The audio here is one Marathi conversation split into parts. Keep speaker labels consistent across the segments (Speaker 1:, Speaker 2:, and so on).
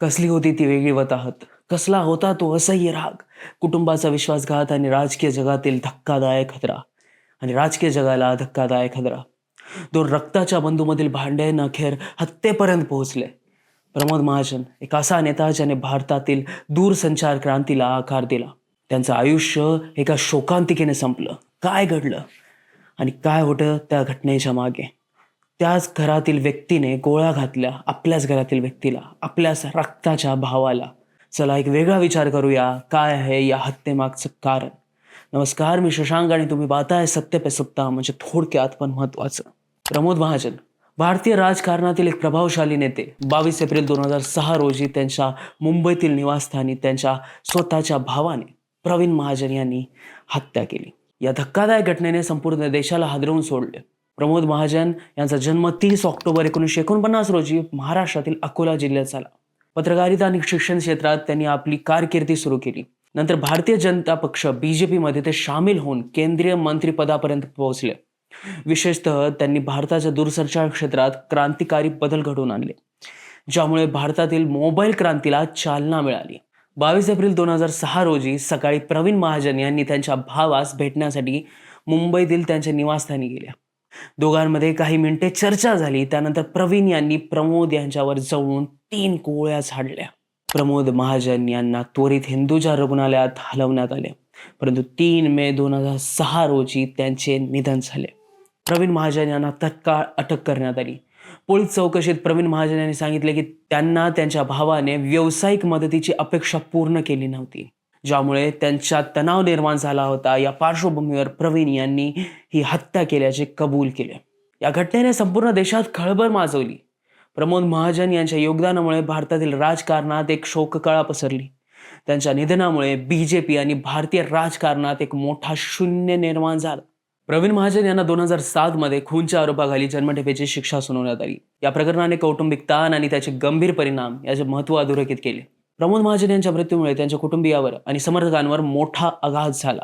Speaker 1: कसली होती ती वेगळी वताहत? कसला होता तो असह्य राग? कुटुंबाचा विश्वासघात आणि राजकीय जगातील धक्कादायक खतरा. आणि राजकीय जगाला धक्कादायक खतरा. दोन रक्ताच्या बंधूमधील भांडण अखेर हत्येपर्यंत पोहोचले. प्रमोद महाजन एक असा नेता ज्याने भारतातील दूरसंचार क्रांतीला आकार दिला. त्यांचं आयुष्य एका शोकांतिकेने संपलं. काय घडलं? आणि काय होतं त्या घटनेच्या मागे? त्याच घरातील व्यक्तीने गोळ्या घातल्या आपल्याच घरातील व्यक्तीला आपल्याच रक्ताच्या भावाला. चला एक वेगळा विचार करूया. काय आहे या हत्येमागचं कारण? नमस्कार मी शशांक आणि तुम्ही पाहताय सत्य पे सत्ता म्हणजे थोडक्यात पण महत्वाचं प्रमोद महाजन भारतीय राजकारणातील एक प्रभावशाली नेते. बावीस एप्रिल दोन हजार सहा रोजी त्यांच्या मुंबईतील निवासस्थानी त्यांच्या स्वतःच्या भावाने प्रवीण महाजन यांनी हत्या केली. या धक्कादायक घटनेने संपूर्ण देशाला हादरवून सोडले. प्रमोद महाजन यांचा जन्म तीस ऑक्टोबर एकोणीसशे एकोणपन्नास रोजी महाराष्ट्रातील अकोला जिल्ह्यात झाला. पत्रकारिता आणि शिक्षण क्षेत्रात त्यांनी आपली कारकिर्दी सुरू केली. नंतर भारतीय जनता पक्ष बीजेपी मध्ये ते सामील होऊन केंद्रीय मंत्रिपदापर्यंत पोहोचले. विशेषतः त्यांनी भारताच्या दूरसंचार क्षेत्रात क्रांतिकारी बदल घडवून आणले ज्यामुळे भारतातील मोबाईल क्रांतीला चालना मिळाली. बावीस एप्रिल दोन हजार सहा रोजी सकाळी प्रवीण महाजन यांनी त्यांच्या भावास भेटण्यासाठी मुंबईतील त्यांच्या निवासस्थानी गेल्या. दोघांमध्ये काही मिनिटे चर्चा झाली. त्यानंतर प्रवीण यांनी प्रमोद यांच्यावर जवळून तीन गोळ्या झाडल्या. प्रमोद महाजन यांना त्वरित हिंदूच्या रुग्णालयात हलवण्यात आले. परंतु तीन मे दोन हजार सहा रोजी त्यांचे निधन झाले. प्रवीण महाजन यांना तत्काळ अटक करण्यात आली. पोलीस चौकशीत प्रवीण महाजन यांनी सांगितले की त्यांना त्यांच्या भावाने व्यावसायिक मदतीची अपेक्षा पूर्ण केली नव्हती. ज्यामुळे त्यांच्यात तणाव निर्माण झाला होता. या पार्श्वभूमीवर प्रवीण यांनी ही हत्या केल्याचे कबूल केले. या घटनेने संपूर्ण देशात खळबळ माजवली. प्रमोद महाजन यांच्या योगदानामुळे भारतातील राजकारणात एक शोककळा पसरली. त्यांच्या निधनामुळे बीजेपी आणि भारतीय राजकारणात एक मोठा शून्य निर्माण झाला. प्रवीण महाजन यांना दोन हजार सात मध्ये खूनच्या आरोपाखाली जन्मठेपेची शिक्षा सुनावण्यात आली. या प्रकरणाने कौटुंबिक ताण आणि त्याचे गंभीर परिणाम याचे महत्त्व अधोरेखित केले. प्रमोद महाजन यांच्या मृत्यूमुळे त्यांच्या कुटुंबियावर आणि समर्थकांवर मोठा आघात झाला.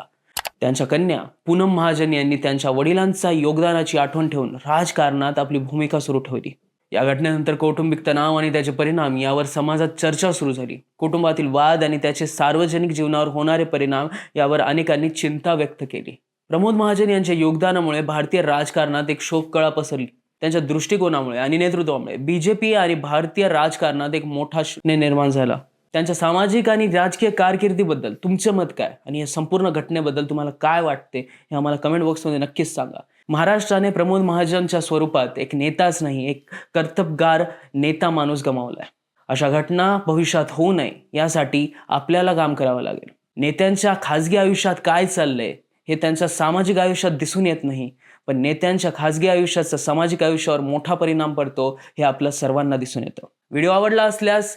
Speaker 1: त्यांच्या कन्या पूनम महाजन यांनी त्यांच्या वडिलांचा योगदानाची आठवण ठेवून राजकारणात आपली भूमिका सुरू ठेवली. या घटनेनंतर कौटुंबिक तणाव आणि त्याचे परिणाम यावर समाजात चर्चा सुरू झाली. कुटुंबातील वाद आणि त्याचे सार्वजनिक जीवनावर होणारे परिणाम यावर अनेकांनी चिंता व्यक्त केली. प्रमोद महाजन यांच्या योगदानामुळे भारतीय राजकारणात एक शोककळा पसरली. त्यांच्या दृष्टिकोनामुळे आणि नेतृत्वामुळे बीजेपी आणि भारतीय राजकारणात एक मोठा शून्य निर्माण झाला. त्यांच्या सामाजिक आणि राजकीय कारकिर्दीबद्दल तुमचं मत काय? आणि या संपूर्ण घटनेबद्दल तुम्हाला काय वाटते हे आम्हाला कमेंट बॉक्समध्ये नक्कीच सांगा. महाराष्ट्राने प्रमोद महाजनच्या स्वरूपात एक नेताच नाही एक कर्तबगार नेता माणूस गमावलाय. अशा घटना भविष्यात होऊ नये यासाठी आपल्याला काम करावं लागेल. नेत्यांच्या खाजगी आयुष्यात काय चाललंय हे त्यांच्या सामाजिक आयुष्यात दिसून येत नाही पण नेत्यांच्या खाजगी आयुष्याचा सामाजिक आयुष्यावर मोठा परिणाम पडतो हे आपल्या सर्वांना दिसून येतं. व्हिडिओ आवडला असल्यास